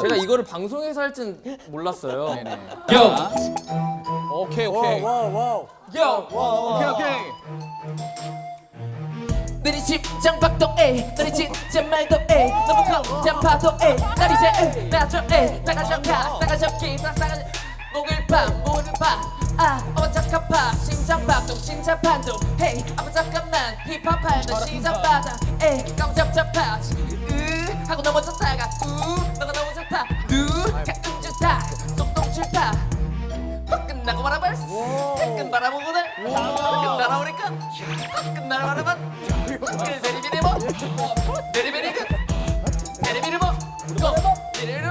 제가 이거를 방송에서 할 줄 몰랐어요. 요. 오케이 오케이. 와우 와우. 오케이 오케이. 너리 심장 박동에 너리 진짜 말도 에 너무 걱정 파도에 날 이제 나좀 에 싸가져 가 싸가져 기다 싸가져 목요일 밤 모레 밤아 어머 잠깐만 심장 박동 심장 판동 헤이 아마 잠깐만. 힙합 할때 시작 받아. 에 깜짝잡하지 으 하고 넘어졌다가 화끈 나고 말아볼 화끈 바라보고는 화끈 날아오니까 화끈 날아보면 화끈 베리베리 뭐 베리베리 그 베리베리 뭐 고! 베리베리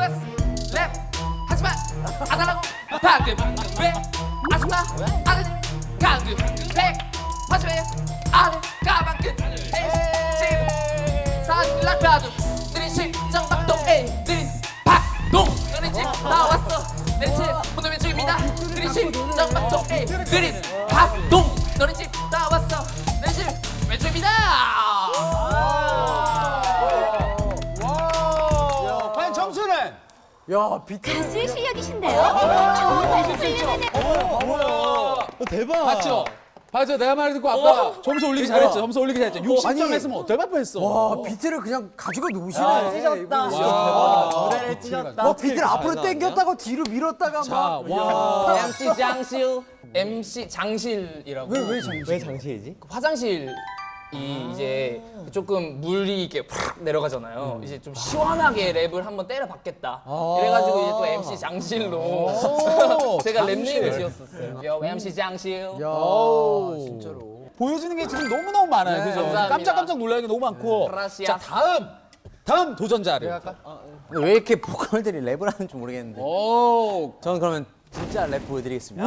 랩. 하지마. 안 하라고. 방금 왜? 아줌마. 아들 강금 백 하지마. 아들 가방끈 지금 산락 가도 느린 야 비트. 가수의 실력이신데요. 좋은 발성을 연해내 대박. 봤죠? 봤죠? 내가 말 듣고 아까 점수 올리기 잘했죠? 점수 올리기 잘했죠? 60점 아니. 했으면 어떨 뻔했어. 와 비트를 그냥 가지고 노시네. 찢었다. 와. 노래를 찢었다. 와 비트를 앞으로 당겼다가 뒤로 밀었다가 자, 막. 와. MC 장실, MC 장실이라고. 왜왜 장시? 왜 장시이지? 화장실 이 이제 조금 물이 이렇게 팍 내려가잖아요. 이제 좀 시원하게 랩을 한번 때려봤겠다. 이래가지고 이제 또 MC 장실로 오, 제가. 랩네임을 지었었어요. 요 MC 장실. 야 오. 진짜로. 보여주는 게 지금 너무너무 많아요. 그죠? 감사합니다. 깜짝깜짝 놀라는 게 너무 많고. 그라시아스. 자, 다음. 다음 도전자를. 왜 이렇게 보컬들이 랩을 하는지 모르겠는데. 오. 저는 그러면 진짜 랩 보여드리겠습니다.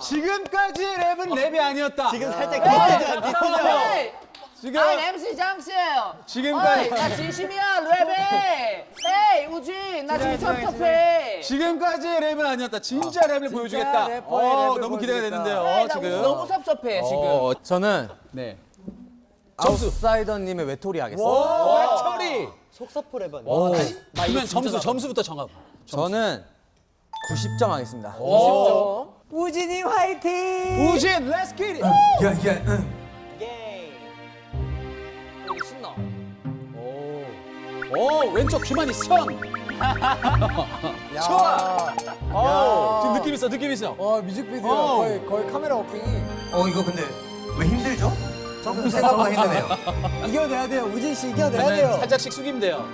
지금까지 랩은 랩이 아니었다. 지금 살짝 기대가 에이 지금 아 MC 장씨예요 지금까지 어이, 나 진심이야 랩에 에이 우진 나 지금 섭섭해 지금까지 랩은 아니었다. 진짜 랩을 보여주겠다. 래퍼의 어, 랩을 너무 기대가 보여주겠다. 되는데요. 에이, 나 지금. 너무 섭섭해 지금 어, 저는 네. 점수. 아웃사이더님의 외톨이 하겠습니다. 처리. 속사포 랩 오. 그러면 점수 점수부터 정하고. 저는 90점 하겠습니다. 우진이 화이팅. 우진, 렛츠 기릿. 야야 응. 여기 신나. 오, 왼쪽 규만이 선. 야. 오, 지금 느낌 있어, 느낌 있어. 와 뮤직비디오 오. 거의 거의 카메라 워킹이 어 이거 근데 왜 힘들죠? 조금 생각보다 힘드네요. 이겨내야 돼요. 우진 씨 이겨내야 돼요. 살짝씩 숙이면 돼요.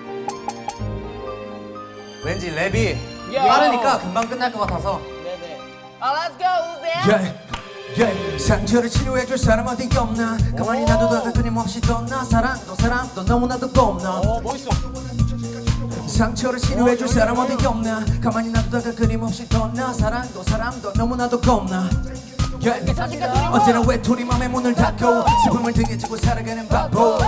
왠지 랩이 빠르니까 금방 끝날 것 같아서. 아 let's go 우진 Yeah, yeah. 상처를 치료해줄 사람 어디 없나? 가만히 놔둬도 끊임없이 떠나. 사랑도 사람도 너무나도 꼽나. 어, 멋있어. 상처를 치료해줄 사람 어디 없나? 가만히 놔두다가 끊임없이 떠나. 사랑도 사람도 너무나도 겁나. Yeah. 언제나 외톨이 맘의 문을 닫고 슬픔을 등에 지고 살아가는 바보.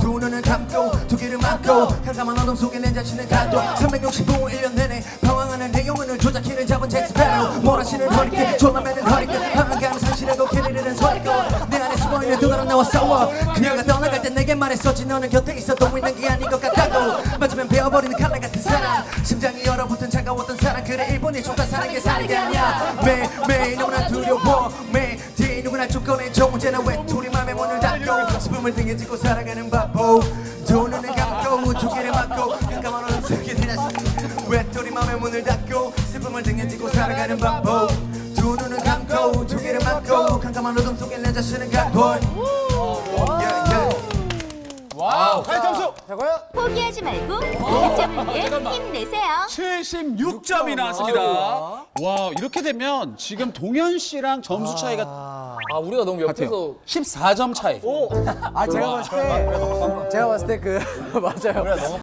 두 눈을 감고 두 귀를 막고 캄캄한 어둠 속에 내 자신을 가둬. 365일 1년 내내 방황하는 내 영혼을 조작키를 잡은 잭스 몰아치는 허리케 졸라매는 허리케 방황가는 상실하고 길이르는 서리고 내 안에 숨어있는 두 사람 나와 싸워. 그녀가 떠나갈 때 내게 말했었지. 너는 곁에 있어도 있는 게 아닌 것 같다고. 맞으면 베어버리는 칼날 같은 사람 심장이 얼어붙은 차가웠던 사람 그래 일본이 조카 사는 게 살이 아니야. 매일매일 너무나 두려워. 매일 뒤 누구나 좀 꺼내줘 언제나 외톨이 맘에 문을 닫고 슬픔을 등에 지고 살아가는 바보. 두 눈을 감고 두 귀를 막고. 깜깜한 어둠 속에 내 자신 외톨이 맘에 문을 닫고 슬픔을 등에 지고 살아가는 바보 두 눈을 감고 두 귀를 막고 깜깜한 어둠 속에 내 자신을 갖고 yeah, yeah. 와우. 과연 점수 포기하지 말고 100점을 위해 힘내세요. 76점이 나왔습니다. 와, 이렇게 되면 지금 동현 씨랑 점수 차이가 아 우리가 너무 옆에서 14점 차이. 아 제가 봤을 때 제가 봤을 때 그 맞아요.